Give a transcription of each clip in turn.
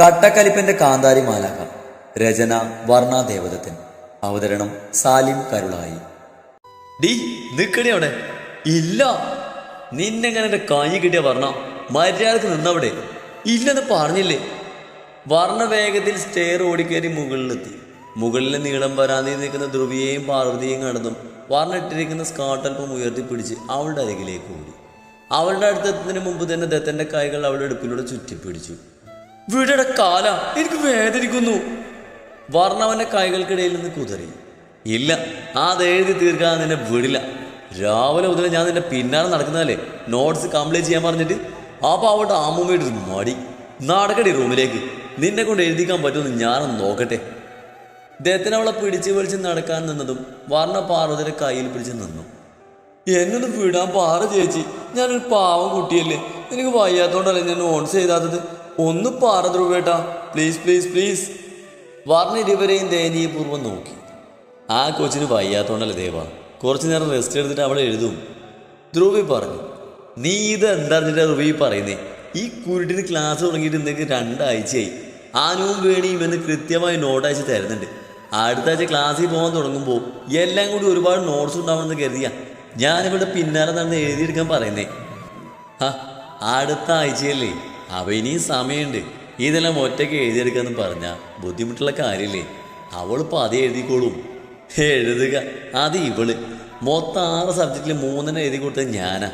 കട്ടക്കലിപ്പന്റെ കാന്താരി മാലാക രചന വർണ ദേവദത്തൻ. അവതരണം സാലിം കരുളായി. ഡി നിക്കണേ അവിടെ. ഇല്ല. നിന്നെങ്ങനെ കൈ കിട്ടിയ വർണ? മര്യാദയ്ക്ക് നിന്നവിടെ. ഇല്ലെന്ന് പറഞ്ഞില്ലേ? വർണ വേഗത്തിൽ സ്റ്റെയർ ഓടിക്കയറി മുകളിലെത്തി. മുകളിലെ നീളം വരാതെ നിൽക്കുന്ന ധ്രുവിയെയും പാർവതിയെയും കടന്നും വർണ ഇട്ടിരിക്കുന്ന സ്കാട്ടൽപ്പം ഉയർത്തി ഉയർത്തിപ്പിടിച്ച് അവളുടെ അരികിലേക്ക് ഓടി. അവളുടെ അടുത്തെത്തുന്നതിന് മുമ്പ് തന്നെ ദത്തന്റെ കൈകൾ അവളുടെ അടുപ്പിലൂടെ ചുറ്റിപ്പിടിച്ചു. വീടയുടെ കാല എനിക്ക് വേദനിക്കുന്നു. വർണവന്റെ കൈകൾക്കിടയിൽ നിന്ന് കുതിറി. ഇല്ല അത് എഴുതി തീർക്കാൻ നിന്നെ വിടില്ല. രാവിലെ മുതൽ ഞാൻ നിന്റെ പിന്നാലെ നടക്കുന്നതല്ലേ? നോട്ട്സ് കംപ്ലീറ്റ് ചെയ്യാൻ പറഞ്ഞിട്ട്? അപ്പോൾ അവിടെ അമ്മൂമ്മയുടെ മടി. നടക്കടി റൂമിലേക്ക്. നിന്നെ കൊണ്ട് എഴുതിക്കാൻ പറ്റുമെന്ന് ഞാനൊന്ന് നോക്കട്ടെ. ദേത്തിന് അവളെ പിടിച്ച് നടക്കാൻ നിന്നതും വർണ പാർവതിയുടെ കയ്യിൽ പിടിച്ച് നിന്നു. എന്നൊന്ന് വിടാൻ പാറ ചേച്ചി. ഞാനൊരു പാവം കുട്ടിയല്ലേ. എനിക്ക് വയ്യാത്തോണ്ടല്ലേ ഞാൻ ഓൺസ് ചെയ്താത്തത് ഒന്ന് പാറ ധ്രുവേട്ടാ പ്ലീസ് പ്ലീസ് പ്ലീസ് വർണ ഇരുവരെയും ദയനീയപൂർവം നോക്കി. ആ കൊച്ചിന് വയ്യാത്തോണ്ടല്ലേ ദേവ. കുറച്ചു നേരം റെസ്റ്റ് എടുത്തിട്ട് അവളെ എഴുതും. ധ്രുവി പറഞ്ഞു നീ ഇത് എന്താ ധ്രുവി പറയുന്നേ. ഈ കുരുട്ടിന് ക്ലാസ് തുടങ്ങിയിട്ട് ഇന്നേക്ക് രണ്ടാഴ്ചയായി. ആനവും വേണിയും എന്ന് കൃത്യമായി നോട്ട് അയച്ച് തരുന്നുണ്ട്. അടുത്ത ആഴ്ച ക്ലാസ്സിൽ പോകാൻ തുടങ്ങുമ്പോൾ എല്ലാം കൂടി ഒരുപാട് നോട്ട്സ് ഉണ്ടാവണമെന്ന് കരുതിയാ. ഞാനിവിടെ പിന്നാലെ നടന്ന് എഴുതിയെടുക്കാൻ പറയുന്നേ. ആ അടുത്ത ആഴ്ചയല്ലേ? അവ ഇനിയും സമയമുണ്ട്. ഇതെല്ലാം ഒറ്റയ്ക്ക് എഴുതിയെടുക്കാന്ന് പറഞ്ഞാൽ ബുദ്ധിമുട്ടുള്ള കാര്യമില്ലേ? അവളിപ്പോൾ അതേ എഴുതിക്കോളും. എഴുതുക. അത് ഇവൾ. മൊത്തം ആറ് സബ്ജക്റ്റിൽ മൂന്നെണ്ണം എഴുതി കൊടുത്തത് ഞാനാ.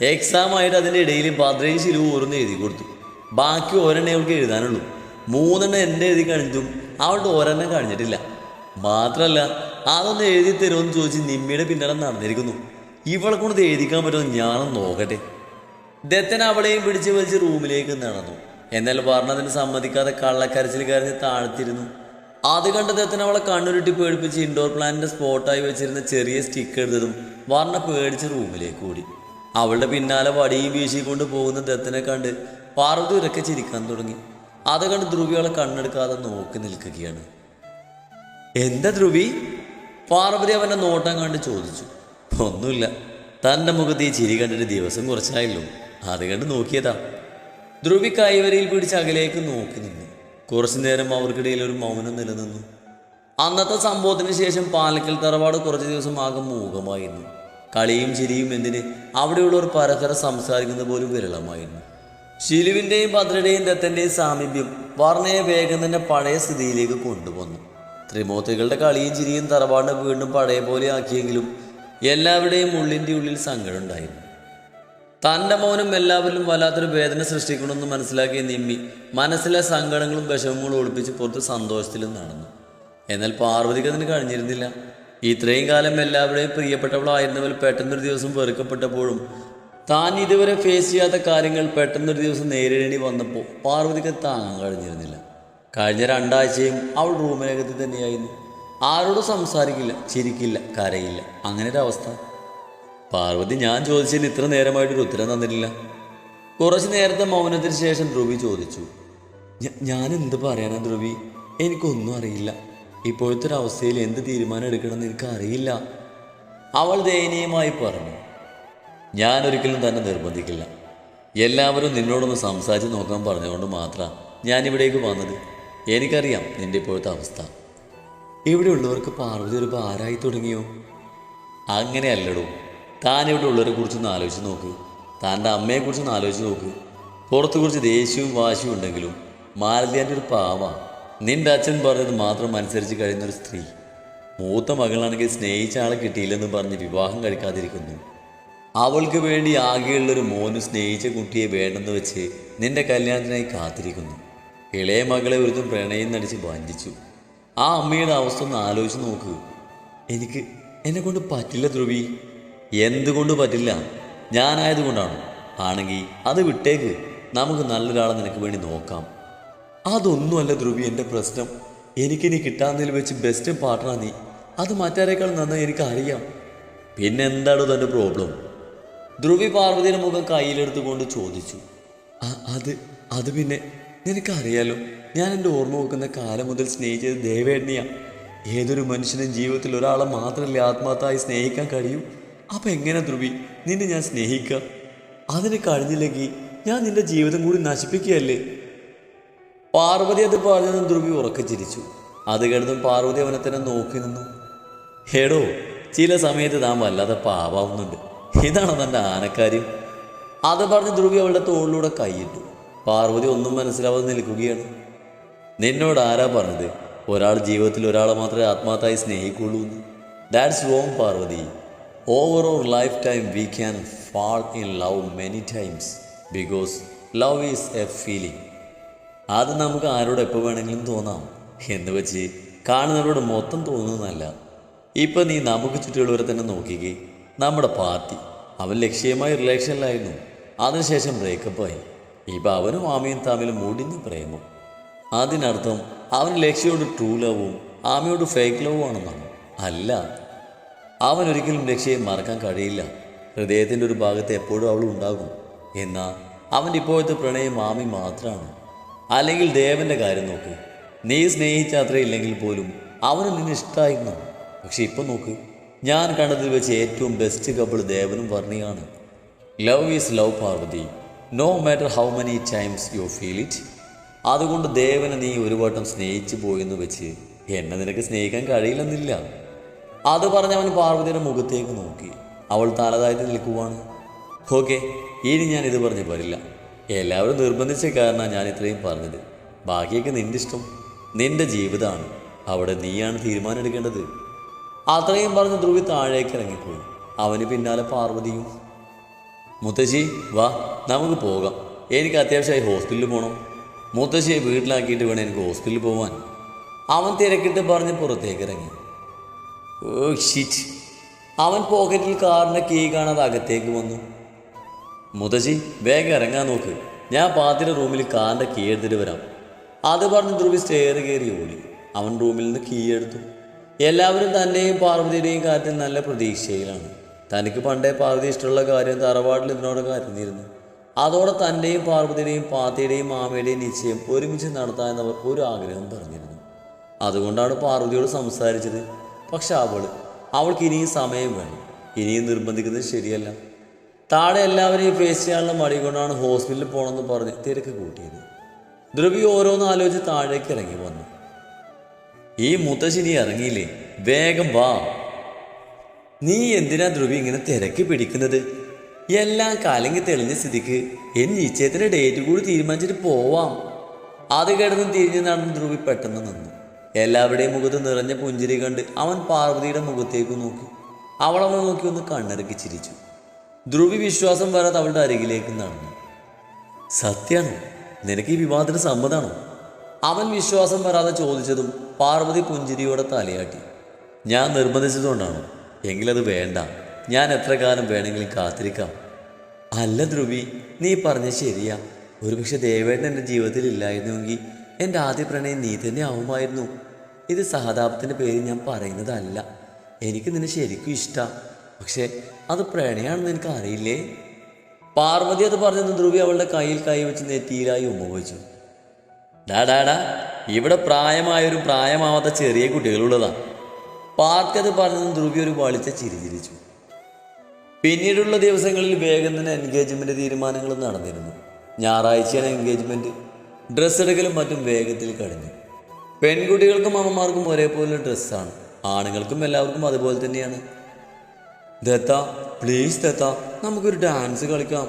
എക്സാം ആയിട്ട് അതിന്റെ ഇടയിൽ പതിനഞ്ച് ശിലു ഓരോന്ന് എഴുതി കൊടുത്തു. ബാക്കി ഒരെണ്ണം അവൾക്ക് എഴുതാനുള്ളൂ. മൂന്നെണ്ണം എന്റെ എഴുതി കഴിഞ്ഞിട്ടും അവളുടെ ഒരെണ്ണം കഴിഞ്ഞിട്ടില്ല. മാത്രമല്ല അതൊന്ന് എഴുതി തരുമെന്ന് ചോദിച്ച് നിമ്മിയുടെ പിന്നാലെ നടന്നിരിക്കുന്നു. ഇവളെ കൊണ്ട് എഴുതിക്കാൻ പറ്റുമെന്ന് ഞാനൊന്ന് നോക്കട്ടെ. ദത്തൻ അവളെയും പിടിച്ച് വലിച്ച് റൂമിലേക്ക് നടന്നു. എന്നാൽ വർണതിന് സമ്മതിക്കാതെ കള്ളക്കരച്ചിൽ കരഞ്ഞ് താഴ്ത്തിരുന്നു അത് കണ്ട ദത്തൻ അവളെ കണ്ണുരുട്ടി പേടിപ്പിച്ച് ഇൻഡോർ പ്ലാന്റിന്റെ സ്പോട്ടായി വെച്ചിരുന്ന ചെറിയ സ്റ്റിക്ക് എടുത്തതും വർണ പേടിച്ച് റൂമിലേക്ക് ഓടി. അവളുടെ പിന്നാലെ വടിയും വീശിക്കൊണ്ട് പോകുന്ന ദത്തനെ കണ്ട് പാർവതി ഉരക്കെ ചിരിക്കാൻ തുടങ്ങി. അത് കണ്ട് ധ്രുവി അവളെ കണ്ണെടുക്കാതെ നോക്കി നിൽക്കുകയാണ്. എന്താ ധ്രുവി? പാർവതി അവന്റെ നോട്ടം കണ്ട് ചോദിച്ചു. ഒന്നുമില്ല. തന്റെ മുഖത്ത് ഈ ചിരി കണ്ടിട്ട് ദിവസം കുറച്ചായല്ലോ. അത് കണ്ട് നോക്കിയതാ. ധ്രുവി കൈവരയിൽ പിടിച്ച് അകലേക്ക് നോക്കി നിന്നു. കുറച്ചു നേരം അവർക്കിടയിൽ ഒരു മൗനം നിലനിന്നു. അന്നത്തെ സംഭവത്തിന് ശേഷം പാലക്കൽ തറവാട് കുറച്ച് ദിവസം ആകെ മൂകമായിരുന്നു കളിയും ചിരിയും എന്തിന് അവിടെയുള്ളവർ പരസ്പരം സംസാരിക്കുന്നത് പോലും വിരളമായിരുന്നു. ശിലുവിന്റെയും ഭദ്രയുടെയും ദത്തന്റെയും സാമീപ്യം വർണയെ വേഗം തന്നെ പഴയ സ്ഥിതിയിലേക്ക് കൊണ്ടുവന്നു. ത്രിമൂർത്തികളുടെ കളിയും ചിരിയും തറവാടിനെ വീണ്ടും പഴയ പോലെ ആക്കിയെങ്കിലും എല്ലാവരുടെയും ഉള്ളിന്റെ ഉള്ളിൽ സങ്കടം ഉണ്ടായിരുന്നു. തന്റെ മൗനം എല്ലാവരിലും വല്ലാത്തൊരു വേദന സൃഷ്ടിക്കണമെന്ന് മനസ്സിലാക്കിയ നിമ്മി മനസ്സിലെ സങ്കടങ്ങളും വിഷമങ്ങളും ഒളിപ്പിച്ച് പുറത്ത് സന്തോഷത്തിലും നടന്നു. എന്നാൽ പാർവതിക്ക് അതിന് കഴിഞ്ഞിരുന്നില്ല. ഇത്രയും കാലം എല്ലാവരുടെയും പ്രിയപ്പെട്ടവളായിരുന്നവൾ പെട്ടെന്നൊരു ദിവസം വെറുക്കപ്പെട്ടപ്പോഴും താൻ ഇതുവരെ ഫേസ് ചെയ്യാത്ത കാര്യങ്ങൾ പെട്ടെന്നൊരു ദിവസം നേരിടേണ്ടി വന്നപ്പോൾ പാർവതിക്ക് താങ്ങാൻ കഴിഞ്ഞിരുന്നില്ല. കഴിഞ്ഞ രണ്ടാഴ്ചയും അവൾ റൂമിനകത്ത് തന്നെയായിരുന്നു. ആരോടും സംസാരിക്കില്ല ചിരിക്കില്ല കരയില്ല. അങ്ങനെ ഒരു അവസ്ഥ. പാർവതി ഞാൻ ചോദിച്ചതിന് ഇത്ര നേരമായിട്ടൊരു ഉത്തരം തന്നിട്ടില്ല. കുറച്ച് നേരത്തെ മൗനത്തിന് ശേഷം ധ്രുവി ചോദിച്ചു "ഞ- ഞാൻ എന്ത് പറയാനാ ധ്രുവി? എനിക്കൊന്നും അറിയില്ല. ഇപ്പോഴത്തെ ഒരു അവസ്ഥയിൽ എന്ത് തീരുമാനം എടുക്കണമെന്ന് എനിക്ക് അറിയില്ല അവൾ ദയനീയമായി പറഞ്ഞു ഞാൻ ഒരിക്കലും തന്നെ നിർബന്ധിക്കില്ല. എല്ലാവരും നിന്നോടൊന്ന് സംസാരിച്ച് നോക്കാൻ പറഞ്ഞുകൊണ്ട് മാത്രമാണ് ഞാൻ ഇവിടേക്ക് വന്നത്. എനിക്കറിയാം നിന്റെ ഇപ്പോഴത്തെ അവസ്ഥ. ഇവിടെയുള്ളവർക്ക് പാർവതി ഒരു ഭാരമായി തുടങ്ങിയോ? അങ്ങനെയല്ലടോ. താൻ ഇവിടെ ഉള്ളവരെ കുറിച്ചൊന്ന് ആലോചിച്ച് നോക്ക്. താന്റെ അമ്മയെക്കുറിച്ചൊന്ന് ആലോചിച്ച് നോക്ക്. പുറത്ത് കുറിച്ച് ദേഷ്യവും വാശിയും ഉണ്ടെങ്കിലും മാലതിയാന്റെ ഒരു പാവ. നിന്റെ അച്ഛൻ പറഞ്ഞത് മാത്രം അനുസരിച്ച് കഴിയുന്ന ഒരു സ്ത്രീ. മൂത്ത മകളാണെങ്കിൽ സ്നേഹിച്ച ആളെ കിട്ടിയില്ലെന്ന് പറഞ്ഞ് വിവാഹം കഴിക്കാതിരിക്കുന്നു. അവൾക്ക് വേണ്ടി ആകെയുള്ളൊരു മോന് സ്നേഹിച്ച കുട്ടിയെ വേണ്ടെന്ന് വെച്ച് നിന്റെ കല്യാണത്തിനായി കാത്തിരിക്കുന്നു. ഇളയ മകളെ ഒരുത്തും പ്രണയം നടിച്ച് വഞ്ചിച്ചു. ആ അമ്മയുടെ അവസ്ഥ ഒന്ന് ആലോചിച്ച് നോക്ക്. എനിക്ക് എന്നെ കൊണ്ട് പറ്റില്ല ധ്രുവി. എന്തുകൊണ്ട് പറ്റില്ല? ഞാനായതുകൊണ്ടാണ്. ആണെങ്കിൽ അത് വിട്ടേക്ക്. നമുക്ക് നല്ലൊരാളെ നിനക്ക് വേണ്ടി നോക്കാം. അതൊന്നുമല്ല ധ്രുവി എന്റെ പ്രശ്നം. എനിക്കിനി കിട്ടാവുന്നതിൽ വെച്ച് ബെസ്റ്റ് പാർട്ട്ണാ നീ. അത് മറ്റാരേക്കാൾ നന്നായി എനിക്ക് അറിയാം പിന്നെ എന്താണോ തന്റെ പ്രോബ്ലം ധ്രുവി പാർവതിയുടെ മുഖം കയ്യിലെടുത്തുകൊണ്ട് ചോദിച്ചു. അത് അത് പിന്നെ നിനക്കറിയാലോ ഞാൻ എന്റെ ഓർമ്മ വെക്കുന്ന കാലം മുതൽ സ്നേഹിച്ചത് ദേവേണ്ണിയാണ് ഏതൊരു മനുഷ്യനും ജീവിതത്തിൽ ഒരാളെ മാത്രമല്ലേ ആത്മാർത്ഥമായി സ്നേഹിക്കാൻ കഴിയൂ? അപ്പം എങ്ങനെ ധ്രുവി? നിന്നെ ഞാൻ സ്നേഹിക്കുക അതിന് കഴിഞ്ഞില്ലെങ്കിൽ ഞാൻ നിന്റെ ജീവിതം കൂടി നശിപ്പിക്കുകയല്ലേ? പാർവതി അത് പറഞ്ഞതും ധ്രുവി ഉറക്കെ ചിരിച്ചു. അത് കേട്ടതും പാർവതി അവനെ തന്നെ നോക്കി നിന്നു. ഹേടോ ചില സമയത്ത് താൻ വല്ലാതെ പാവാവുന്നുണ്ട്. ഇതാണ് തന്റെ ആനക്കാര്യം? അത് പറഞ്ഞ് ധ്രുവി അവളുടെ തോളിലൂടെ കൈയിട്ടു. പാർവതി ഒന്നും മനസ്സിലാവാതെ നിൽക്കുകയാണ്. നിന്നോട് ആരാ പറഞ്ഞത്? ഒരാൾ ജീവിതത്തിൽ ഒരാളെ മാത്രമേ ആത്മാർത്ഥമായി സ്നേഹിക്കുള്ളൂ എന്ന് that's wrong Parvathi. Over our life time we can fall in love many times because love is a feeling അത് നമുക്ക് ആരോട് എപ്പോൾ വേണമെങ്കിലും തോന്നാം. എന്ന് വെച്ച് കാണുന്നവരോട് മൊത്തം തോന്നുന്നതല്ല. ഇപ്പം നീ നമുക്ക് ചുറ്റുമുള്ളവരെ തന്നെ നോക്കിക്കേ. നമ്മുടെ പാർട്ടി അവൻ ലക്ഷ്യമായി റിലേഷനിലായിരുന്നു അതിനുശേഷം ബ്രേക്കപ്പായി ഇപ്പം അവനും ആമയും തമ്മിൽ മുടിഞ്ഞ് പ്രേമം. അതിനർത്ഥം അവൻ ലക്ഷ്യയോട് ട്രൂ ലവും ആമയോട് ഫേക്ക് ലവും ആണെന്നാണ്. അല്ല അവൻ ഒരിക്കലും ലക്ഷ്യയെ മറക്കാൻ കഴിയില്ല. ഹൃദയത്തിന്റെ ഒരു ഭാഗത്ത് എപ്പോഴും അവൾ ഉണ്ടാകും. എന്നാൽ അവന്റെ ഇപ്പോഴത്തെ പ്രണയം മാമി മാത്രമാണ് അല്ലെങ്കിൽ ദേവന്റെ കാര്യം നോക്ക്. നീ സ്നേഹിച്ച അത്രയില്ലെങ്കിൽ പോലും അവന് നിന്നെ ഇഷ്ടമായിരുന്നു പക്ഷെ ഇപ്പം നോക്ക്. ഞാൻ കണ്ടതിൽ വെച്ച് ഏറ്റവും ബെസ്റ്റ് കപ്പിൾ ദേവനും വർണിയാണ്. Love is love Parvathi. No matter how many times you feel it അതുകൊണ്ട് ദേവനെ നീ ഒരു വട്ടം സ്നേഹിച്ചു പോയെന്ന് വെച്ച് എന്നെ നിനക്ക് സ്നേഹിക്കാൻ കഴിയില്ലെന്നില്ല. അത് പറഞ്ഞ് അവൻ പാർവതിയുടെ മുഖത്തേക്ക് നോക്കി. അവൾ തലതായിട്ട് നിൽക്കുവാണ്. ഓക്കെ ഇനി ഞാൻ ഇത് പറഞ്ഞ് വരില്ല എല്ലാവരും നിർബന്ധിച്ച കാരണമാണ് ഞാൻ ഇത്രയും പറഞ്ഞത്. ബാക്കിയൊക്കെ നിന്റെ ഇഷ്ടം. നിന്റെ ജീവിതമാണ്. അവിടെ നീയാണ് തീരുമാനം എടുക്കേണ്ടത്. അത്രയും പറഞ്ഞ് ധ്രുവി താഴേക്ക് ഇറങ്ങിപ്പോയി. അവന് പിന്നാലെ പാർവതിയും മുത്തശ്ശി വാ നമുക്ക് പോകാം. എനിക്ക് അത്യാവശ്യമായി ഹോസ്റ്റലിൽ പോകണം മുത്തശ്ശിയെ വീട്ടിലാക്കിയിട്ട് വേണം എനിക്ക് ഹോസ്റ്റലിൽ പോകാൻ അവൻ തിരക്കിട്ട് പറഞ്ഞ് പുറത്തേക്ക് ഇറങ്ങി. അവൻ പോക്കറ്റിൽ കാറിന്റെ കീ കാണാതെ അകത്തേക്ക് വന്നു. മുതജി വേഗം ഇറങ്ങാൻ നോക്ക്. ഞാൻ പാത്തിന്റെ റൂമിൽ കാറിന്റെ കീ എടുത്തിട്ട് വരാം. അത് പറഞ്ഞ് ധ്രുവി സ്റ്റെയർ കയറി ഓടി. അവൻ റൂമിൽ നിന്ന് കീ എടുത്തു. എല്ലാവരും തന്റെയും പാർവതിയുടെയും കാര്യത്തിൽ നല്ല പ്രതീക്ഷയിലാണ്. തനിക്ക് പണ്ടേ പാർവതി ഇഷ്ടമുള്ള കാര്യം തറവാട്ടിൽ ഇതിനോട് കരുതിയിരുന്നു അതോടെ തന്റെയും പാർവതിയുടെയും പാത്തിയുടെയും മാമയുടെയും നിശ്ചയം ഒരുമിച്ച് നടത്താമെന്നവർ ഒരു ആഗ്രഹം പറഞ്ഞിരുന്നു. അതുകൊണ്ടാണ് പാർവതിയോട് സംസാരിച്ചത്. പക്ഷെ അവൾ അവൾക്ക് ഇനിയും സമയം വേണം. ഇനിയും നിർബന്ധിക്കുന്നത് ശരിയല്ല. താഴെ എല്ലാവരെയും ഫേസ് ചെയ്യാനുള്ള മടി കൊണ്ടാണ് ഹോസ്പിറ്റലിൽ പോകണമെന്ന് പറഞ്ഞ് തിരക്ക് കൂട്ടിയത്. ധ്രുവി ഓരോന്ന് ആലോചിച്ച് താഴേക്ക് ഇറങ്ങി വന്നു. ഈ മുത്തശ്ശി നീ ഇറങ്ങിയില്ലേ? വേഗം വാ. നീ എന്തിനാ ധ്രുവി ഇങ്ങനെ തിരക്ക് പിടിക്കുന്നത്? എല്ലാം കലങ്ങി തെളിഞ്ഞ സ്ഥിതിക്ക് എൻ നിശ്ചയത്തിന്റെ ഡേറ്റ് കൂടി തീരുമാനിച്ചിട്ട് പോവാം. അത് കിടന്ന് തിരിഞ്ഞു നടന്ന് ദ്രുവി പെട്ടെന്ന് നിന്നു. എല്ലാവരുടെയും മുഖത്ത് നിറഞ്ഞ പുഞ്ചിരി കണ്ട് അവൻ പാർവതിയുടെ മുഖത്തേക്ക് നോക്കി. അവൾ നോക്കി ഒന്ന് കണ്ണിറക്കി ചിരിച്ചു. ധ്രുവി വിശ്വാസം വരാതെ അവളുടെ അരികിലേക്ക് നടന്നു. സത്യാണോ? നിനക്ക് ഈ വിവാഹത്തിന് സമ്മതാണോ? അവൻ വിശ്വാസം വരാതെ ചോദിച്ചതും പാർവതി പുഞ്ചിരിയോടെ തലയാട്ടി. ഞാൻ നിർബന്ധിച്ചതുകൊണ്ടാണോ? എങ്കിലത് വേണ്ട. ഞാൻ എത്ര കാലം വേണമെങ്കിലും കാത്തിരിക്കാം. അല്ല ധ്രുവി നീ പറഞ്ഞ ശരിയാ. ഒരുപക്ഷെ ദേവേട്ടൻ എന്റെ ജീവിതത്തിൽ ഇല്ലായിരുന്നുവെങ്കിൽ എന്റെ ആദ്യ പ്രണയം നീ തന്നെ ആവുമായിരുന്നു. ഇത് സഹതാപത്തിന്റെ പേര് ഞാൻ പറയുന്നതല്ല. എനിക്ക് നിന്നെ ശരിക്കും ഇഷ്ടമാണ് പക്ഷേ അത് പ്രണയമാണെന്ന് എനിക്ക് അറിയില്ലേ? പാർവതി അത് പറഞ്ഞെന്ന് ധ്രുവി അവളുടെ കയ്യിൽ കൈ വെച്ച് നെറ്റിയിലായി ഉമ്മ വെച്ചു ഡാ ഡാ ഡാ ഇവിടെ പ്രായമായൊരു പ്രായമാവാത്ത ചെറിയ കുട്ടികളുള്ളതാ. പാർക്ക് അത് പറഞ്ഞെന്ന് ധ്രുവി ഒരു വളിച്ച ചിരി ചിരിച്ചു. പിന്നീടുള്ള ദിവസങ്ങളിൽ വേഗം തന്നെ എൻഗേജ്മെന്റ് തീരുമാനങ്ങളും നടന്നിരുന്നു. ഞായറാഴ്ചയാണ് എൻഗേജ്മെന്റ് ഡ്രസ്സ് എടുക്കലും മറ്റും വേഗത്തിൽ കഴിഞ്ഞു. പെൺകുട്ടികൾക്കും അമ്മമാർക്കും ഒരേപോലെ ഡ്രസ്സാണ്. ആണുങ്ങൾക്കും എല്ലാവർക്കും അതുപോലെ തന്നെയാണ്. ദത്ത പ്ലീസ് ദത്ത നമുക്കൊരു ഡാൻസ് കളിക്കാം.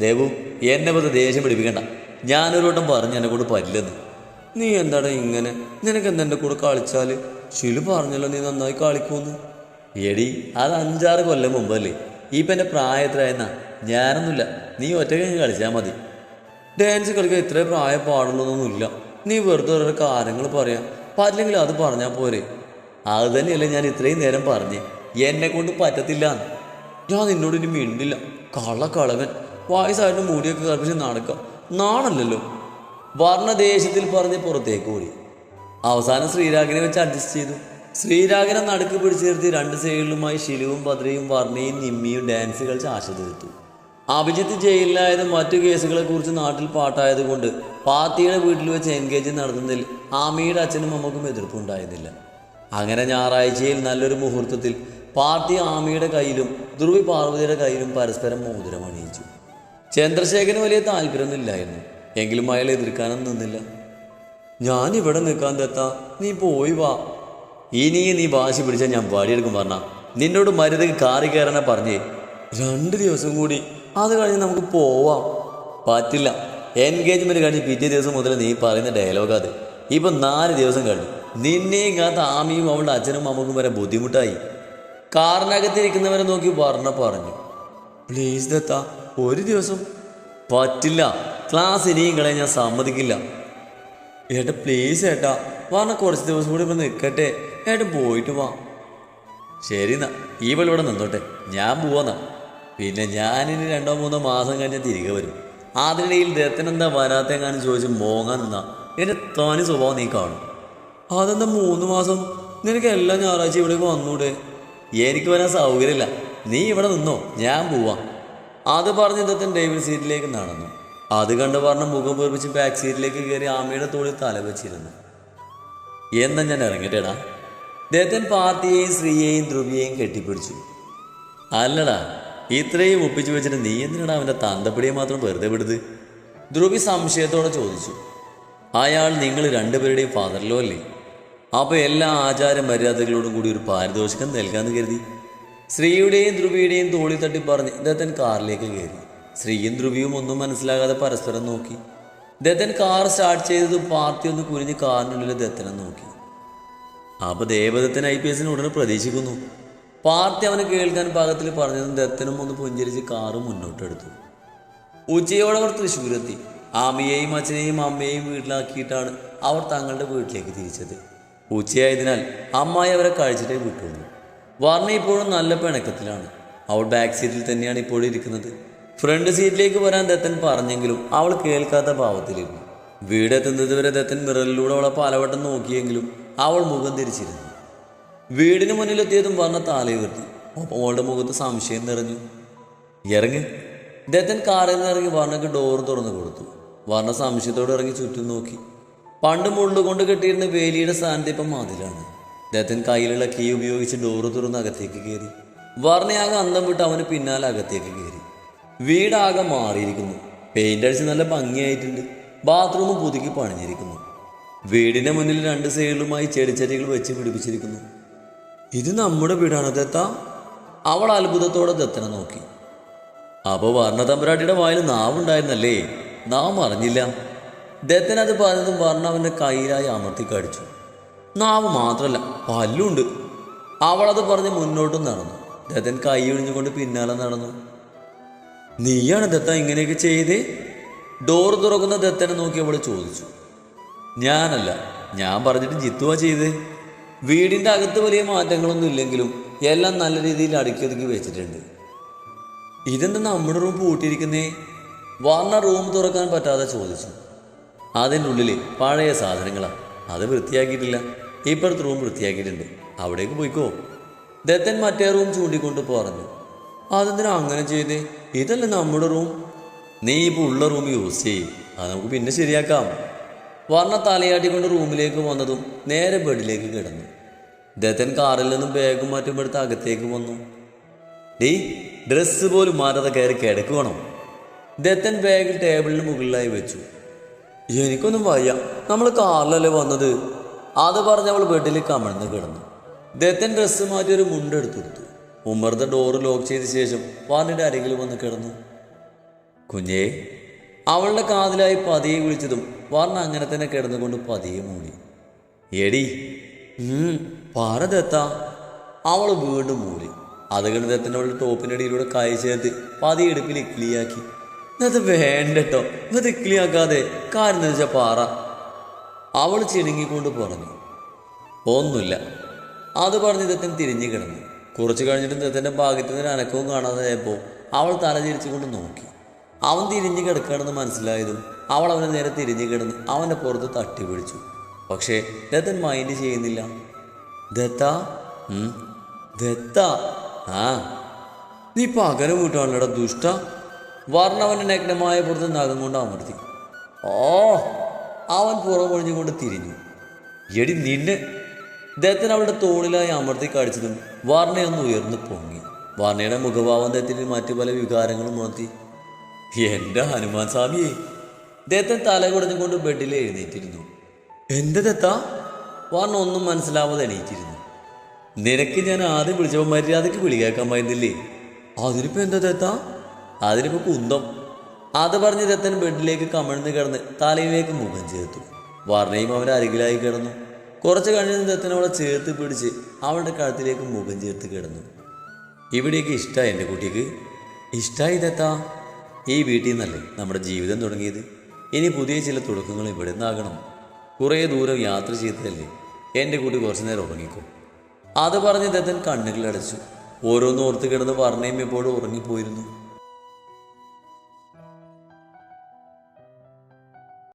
ദേവു എന്നെ വെറുതെ ദേഷ്യം പിടിപ്പിക്കണ്ട. ഞാനൊരു വട്ടം പറഞ്ഞു എന്നെ കൂടെ പല്ലെന്ന് നീ എന്താടാ ഇങ്ങനെ? നിനക്ക് എന്താ എന്റെ കൂടെ കളിച്ചാൽ ഷിലു പറഞ്ഞല്ലോ നീ നന്നായി കളിക്കുമെന്ന്. എടി അത് അഞ്ചാറ് കൊല്ലം മുമ്പല്ലേ? ഇപ്പം എന്റെ പ്രായത്തിലായെന്നാ ഞാനൊന്നുമില്ല. നീ ഒറ്റയ്ക്ക് കളിച്ചാൽ മതി. ഡാൻസ് കളിക്കാൻ ഇത്രേ പ്രായം പാടുള്ളതൊന്നുമില്ല നീ വെറുതെ ഓരോ കാര്യങ്ങൾ പറയാം. പറ്റില്ലെങ്കിൽ അത് പറഞ്ഞാൽ പോരെ. അത് തന്നെയല്ലേ ഞാൻ ഇത്രയും നേരം പറഞ്ഞേ. എന്നെ കൊണ്ട് പറ്റത്തില്ല. ഞാൻ നിന്നോട് ഇനി മിണ്ടില്ല. കള്ള കളവൻ വയസ്സായിട്ട് മൂടിയൊക്കെ കൽപ്പിച്ച് നടക്കാം. നാണല്ലോ വർണദേശത്തിൽ പറഞ്ഞ് പുറത്തേക്ക് ഓടി. അവസാനം ശ്രീരാഗിനെ വെച്ച് അഡ്ജസ്റ്റ് ചെയ്തു. ശ്രീരാഗനെ നടുക്ക് പിടിച്ചു നിർത്തി രണ്ട് സൈഡിലുമായി ശിലുവും ഭദ്രയും വർണയും നിമ്മിയും ഡാൻസ് കളിച്ച് തീർത്തു അഭിജിത്ത് ജയിലിലായത് മറ്റു കേസുകളെ കുറിച്ച് നാട്ടിൽ പാട്ടായതുകൊണ്ട് പാർട്ടിയുടെ വീട്ടിൽ വെച്ച് എൻഗേജ് നടത്തുന്നതിൽ ആമിയുടെ അച്ഛനും അമ്മക്കും എതിർപ്പുണ്ടായിരുന്നില്ല അങ്ങനെ ഞായറാഴ്ചയിൽ നല്ലൊരു മുഹൂർത്തത്തിൽ പാർട്ടി ആമിയുടെ കയ്യിലും ധ്രുവി പാർവതിയുടെ കയ്യിലും പരസ്പരം മോതിരം അണിയിച്ചു. ചന്ദ്രശേഖരന് വലിയ താല്പര്യമൊന്നുമില്ലായിരുന്നു എങ്കിലും അയാൾ എതിർക്കാനൊന്നും നിന്നില്ല. ഞാൻ ഇവിടെ നിൽക്കാൻ തെത്താ നീ പോയി വാ. ഇനി നീ വാശി പിടിച്ചാൽ ഞാൻ വാടിയെടുക്കും പറഞ്ഞ. നിന്നോട് മരുതക്ക് കാറി കയറാനാ പറഞ്ഞേ. രണ്ട് ദിവസം കൂടി അത് കഴിഞ്ഞ് നമുക്ക് പോവാം. പറ്റില്ല. എൻഗേജ്മെന്റ് കഴിഞ്ഞ് പിറ്റേ ദിവസം മുതൽ നീ പറയുന്ന ഡയലോഗ് അത്. ഇപ്പൊ നാല് ദിവസം കഴിഞ്ഞു. നിന്നെയും കാത്ത ആമിയും അവളുടെ അച്ഛനും അമ്മക്കും വരെ ബുദ്ധിമുട്ടായി. കാറിനകത്തിരിക്കുന്നവരെ നോക്കി പറഞ്ഞ പറഞ്ഞു. പ്ലീസ് ദത്ത ഒരു ദിവസം. പറ്റില്ല. ക്ലാസ് ഇനിയും കളയാൻ ഞാൻ സമ്മതിക്കില്ല. ഏട്ടാ പ്ലീസ് ഏട്ടാ. പറഞ്ഞ കുറച്ച് ദിവസം കൂടി ഇവിടെ നിൽക്കട്ടെ. ഏട്ടൻ പോയിട്ട് വാ. ശരി എന്നാ. ഇവിടെ നിന്നോട്ടെ. ഞാൻ പോവാന്നാ. പിന്നെ ഞാനിനി രണ്ടോ മൂന്നോ മാസം കഴിഞ്ഞാൽ തിരികെ വരും. അതിനിടയിൽ ദത്തനെന്താ വരാത്തെങ്ങാനും ചോദിച്ച് മോങ്ങാൻ നിന്നാ. എന്റെ തനി സ്വഭാവം നീ കാണും. അതെന്താ മൂന്ന് മാസം? നിനക്ക് എല്ലാ ഞായറാഴ്ച ഇവിടേക്ക് വന്നൂടെ? എനിക്ക് വരാൻ സൗകര്യമില്ല. നീ ഇവിടെ നിന്നോ? ഞാൻ പോവാം. അത് പറഞ്ഞ് ദത്തൻ ഡ്രൈവർ സീറ്റിലേക്ക് നടന്നു. അത് കണ്ട് പറഞ്ഞ മുഖം വീർപ്പിച്ച് ബാക്ക് സീറ്റിലേക്ക് കയറി ആമയുടെ തോളിൽ തല വെച്ചിരുന്നു. എന്നാ ഞാൻ ഇറങ്ങിട്ടേടാ ദത്തൻ പാർട്ടിയെയും ശ്രീയെയും ധ്രുവിയെയും കെട്ടിപ്പിടിച്ചു. അല്ലടാ ഇത്രയും ഒപ്പിച്ചു വെച്ചിട്ട് നീ എന്തിനാണ് അവന്റെ തന്തപ്പിടിയെ മാത്രം വെറുതെ വിടുത് ദ്രുവി സംശയത്തോടെ ചോദിച്ചു. അയാൾ നിങ്ങൾ രണ്ടുപേരുടെയും ഫാദറിലോ അല്ലേ? അപ്പോൾ എല്ലാ ആചാര മര്യാദകളോടും കൂടി ഒരു പാരിതോഷികം നൽകാമെന്ന് കരുതി. ശ്രീയുടെയും ധ്രുവിയുടെയും തോളി തട്ടി പറഞ്ഞ് ദത്തൻ കാറിലേക്ക് കയറി. ശ്രീയും ധ്രുവിയും ഒന്നും മനസ്സിലാകാതെ പരസ്പരം നോക്കി. ദത്തൻ കാർ സ്റ്റാർട്ട് ചെയ്തത് പാർട്ടി ഒന്ന് കുനിഞ്ഞ് കാറിനുള്ളിൽ ദത്തനെ നോക്കി. അപ്പൊ ദേവദത്തൻ ഐ പി എസിന് ഉടനെ പ്രതീക്ഷിക്കുന്നു. പാർട്ടി അവനെ കേൾക്കാൻ പാകത്തിൽ പറഞ്ഞതും ദത്തനും ഒന്ന് പുഞ്ചരിച്ച് കാറ് മുന്നോട്ടെടുത്തു. ഉച്ചയോടെ അവർ തൃശ്ശൂരെത്തി. ആമിയെയും അച്ഛനെയും അമ്മയെയും വീട്ടിലാക്കിയിട്ടാണ് അവർ തങ്ങളുടെ വീട്ടിലേക്ക് തിരിച്ചത്. ഉച്ചയായതിനാൽ അമ്മായി അവരെ കഴിച്ചിട്ടേ വിട്ടുള്ളൂ. വർണ ഇപ്പോഴും നല്ല പിണക്കത്തിലാണ്. അവൾ ബാക്ക് സീറ്റിൽ തന്നെയാണ് ഇപ്പോഴും ഇരിക്കുന്നത്. ഫ്രണ്ട് സീറ്റിലേക്ക് വരാൻ ദത്തൻ പറഞ്ഞെങ്കിലും അവൾ കേൾക്കാത്ത ഭാവത്തിലിരുന്നു. വീടെത്തുന്നത് ദത്തൻ മിററിലൂടെ അവളെ പലവട്ടം നോക്കിയെങ്കിലും അവൾ മുഖം തിരിച്ചിരുന്നു വീടിന് മുന്നിലെത്തിയതും പറഞ്ഞ താലയുയർത്തി ഒപ്പം അവളുടെ മുഖത്ത് സംശയം നിറഞ്ഞു. ഇറങ്ങി. ഇദ്ദേഹത്തിൻ കാറിൽ നിന്ന് ഇറങ്ങി വർണക്ക് ഡോർ തുറന്നു കൊടുത്തു. വർണ സംശയത്തോടെ ഇറങ്ങി ചുറ്റും നോക്കി. പണ്ട് മുള്ളുകൊണ്ട് കെട്ടിയിരുന്ന വേലിയുടെ സ്ഥാനത്ത് ഇപ്പം മതിലാണ് ഇദ്ദേഹത്തിൻ കയ്യിലുള്ള കീ ഉപയോഗിച്ച് ഡോറ് തുറന്ന് അകത്തേക്ക് കയറി. വർണയാകെ അന്തം വിട്ട് അവന് പിന്നാലെ അകത്തേക്ക് കയറി. വീടാകെ മാറിയിരിക്കുന്നു. പെയിന്റ് അടിച്ച് നല്ല ഭംഗിയായിട്ടുണ്ട്. ബാത്റൂം പുതുക്കി പണിഞ്ഞിരിക്കുന്നു. വീടിന്റെ മുന്നിൽ രണ്ട് സൈഡിലുമായി ചെടിച്ചെടികൾ വെച്ച് പിടിപ്പിച്ചിരിക്കുന്നു. ഇത് നമ്മുടെ വീടാണ് ദത്ത. അവൾ അത്ഭുതത്തോടെ ദത്തനെ നോക്കി. അപ്പൊ വർണ തമ്പുരാട്ടിയുടെ വായിൽ നാവുണ്ടായിരുന്നല്ലേ? നാം അറിഞ്ഞില്ല. ദത്തൻ അത് പറഞ്ഞതും വർണ അവന്റെ കയ്യിലായി അമർത്തി കടിച്ചു. നാവ് മാത്രല്ല പല്ലുണ്ട്. അവളത് പറഞ്ഞ് മുന്നോട്ടും നടന്നു. ദത്തൻ കൈ ഒഴിഞ്ഞുകൊണ്ട് പിന്നാലെ നടന്നു. നീയാണ് ദത്ത ഇങ്ങനെയൊക്കെ ചെയ്തേ? ഡോർ തുറക്കുന്ന ദത്തനെ നോക്കി അവൾ ചോദിച്ചു. ഞാനല്ല ഞാൻ പറഞ്ഞിട്ട് ജിത്തുവാ ചെയ്തേ. വീടിന്റെ അകത്ത് വലിയ മാറ്റങ്ങളൊന്നും ഇല്ലെങ്കിലും എല്ലാം നല്ല രീതിയിൽ അടുക്കി ഒതുക്കി വെച്ചിട്ടുണ്ട്. ഇതെന്താ നമ്മുടെ റൂം പൂട്ടിയിരിക്കുന്നേ? വന്ന റൂം തുറക്കാൻ പറ്റാതെ ചോദിച്ചു. അതിന്റെ ഉള്ളിൽ പഴയ സാധനങ്ങളാണ് അത് വൃത്തിയാക്കിയിട്ടില്ല. ഇപ്പോഴത്തെ റൂം വൃത്തിയാക്കിയിട്ടുണ്ട്. അവിടേക്ക് പോയിക്കോ. ദത്തൻ മറ്റേ റൂം ചൂണ്ടിക്കൊണ്ട് പറഞ്ഞു. അതെന്തിനാ അങ്ങനെ ചെയ്തേ? ഇതല്ലേ നമ്മുടെ റൂം നീ ഇപ്പോൾ ഉള്ള റൂം യൂസ് ചെയ്യും. അത് നമുക്ക് പിന്നെ ശരിയാക്കാം. വർണ തലയാട്ടിക്കൊണ്ട് റൂമിലേക്ക് വന്നതും നേരെ ബെഡിലേക്ക് കിടന്നു. ദത്തൻ കാറിൽ നിന്നും ബാഗും മറ്റും എടുത്ത് അകത്തേക്ക് വന്നു. ഡീ ഡ്രസ്സ് പോലും മാറാതെ കയറി കിടക്കുവാണോ? ദത്തൻ ബാഗ് ടേബിളിന് മുകളിലായി വെച്ചു. എനിക്കൊന്നും വയ്യ. നമ്മൾ കാറിലല്ലേ വന്നത്? അത് പറഞ്ഞ് അവൾ ബെഡിൽ കമഴ്ന്ന് കിടന്നു. ദത്തൻ ഡ്രസ്സ് മാറ്റി ഒരു മുണ്ടെടുത്തു കൊടുത്തു ഉമ്മർത്തെ ഡോറ് ലോക്ക് ചെയ്ത ശേഷം വാർണിന്റെ അരികിൽ വന്ന് കിടന്നു. കുഞ്ഞേ അവളുടെ കാതിലായി പതിയെ വിളിച്ചതും വർണ അങ്ങനെ തന്നെ കിടന്നുകൊണ്ട് പതിയെ മൂടി. എടി ഉം, അവൾ വീണ്ടും മൂടി. അത് കണ്ട് ദത്തന്റെ അവളുടെ ടോപ്പിനടിയിലൂടെ കായ ചേർത്ത് പതിയെ എടുപ്പിൽ ഇക്ലിയാക്കി അത് വേണ്ടട്ടോ ഇത് ഇക്ലിയാക്കാതെ കാര്യം എന്ന് വെച്ചാൽ പാറ. അവൾ ചിണുങ്ങിക്കൊണ്ട് പറഞ്ഞു. ഒന്നുമില്ല. അത് പറഞ്ഞ് ദത്തൻ തിരിഞ്ഞു കിടന്നു. കുറച്ച് കഴിഞ്ഞിട്ട് ദത്തന്റെ ഭാഗ്യത്തിന്റെ അനക്കവും കാണാതായപ്പോൾ അവൾ തല തിരിച്ചുകൊണ്ട് നോക്കി. അവൻ തിരിഞ്ഞു കിടക്കണമെന്ന് മനസ്സിലായതും അവൾ അവനെ നേരെ തിരിഞ്ഞു കിടന്ന് അവന്റെ പുറത്ത് തട്ടി പിടിച്ചു. പക്ഷേ ദത്തൻ മൈൻഡ് ചെയ്യുന്നില്ല. ദത്ത? ദത്ത? ആ. നീ പകരം വീട്ടാണല്ലോടാ ദുഷ്ട. വർണവന്റെ നഗ്നമായ പുറത്ത് നഖം കൊണ്ട് അമർത്തി. ഓ അവൻ പുറമൊഴിഞ്ഞുകൊണ്ട് തിരിഞ്ഞു. എടി നിന്നെ. ദത്തൻ അവളുടെ തോളിലായി അമർത്തി കടിച്ചതും വർണയൊന്ന് ഉയർന്നു പൊങ്ങി. വർണയുടെ മുഖഭാവം ദത്തിന് മറ്റു പല വികാരങ്ങളും ഉണർത്തി. എന്റെ ഹനുമാൻ സ്വാമിയെ. ദത്തൻ തല കുടഞ്ഞുകൊണ്ട് ബെഡിൽ എഴുന്നേറ്റിരുന്നു. എന്ത് ദത്ത? പറഞ്ഞ ഒന്നും മനസ്സിലാവാതെ എണീറ്റിരുന്നു. നിനക്ക് ഞാൻ ആദ്യം വിളിച്ചപ്പോൾ മര്യാദയ്ക്ക് വിളി കേൾക്കാൻ പറ്റുന്നില്ലേ അതിനിപ്പോ എന്താ ദത്ത? അതിനിപ്പോ കുന്തം. അത് പറഞ്ഞ് ദത്തൻ ബെഡിലേക്ക് കമിഴ്ന്ന് കിടന്ന് തലയിലേക്ക് മുഖം ചേർത്തു. വർണയും അവന്റെ അരികിലായി കിടന്നു. കുറച്ച് കഴിഞ്ഞ് ദത്തൻ അവളെ ചേർത്ത് പിടിച്ച് അവളുടെ കഴുത്തിലേക്ക് മുഖം ചേർത്ത് കിടന്നു. ഇവിടേക്ക് ഇഷ്ടമായി എന്റെ കുട്ടിക്ക്? ഇഷ്ടമായി ദത്താ? ഈ വീട്ടിൽ നിന്നല്ലേ നമ്മുടെ ജീവിതം തുടങ്ങിയത്? ഇനി പുതിയ ചില തുടക്കങ്ങൾ ഇവിടെ നിന്നാകണം കുറേ ദൂരം യാത്ര ചെയ്തതല്ലേ എന്റെ കൂട്ടി കുറച്ചു നേരം ഉറങ്ങിക്കോ. അത് പറഞ്ഞ് ദത്തൻ കണ്ണുകൾ അടച്ചു ഓർത്ത് കിടന്ന് വർണയും എപ്പോഴും ഉറങ്ങിപ്പോയിരുന്നു.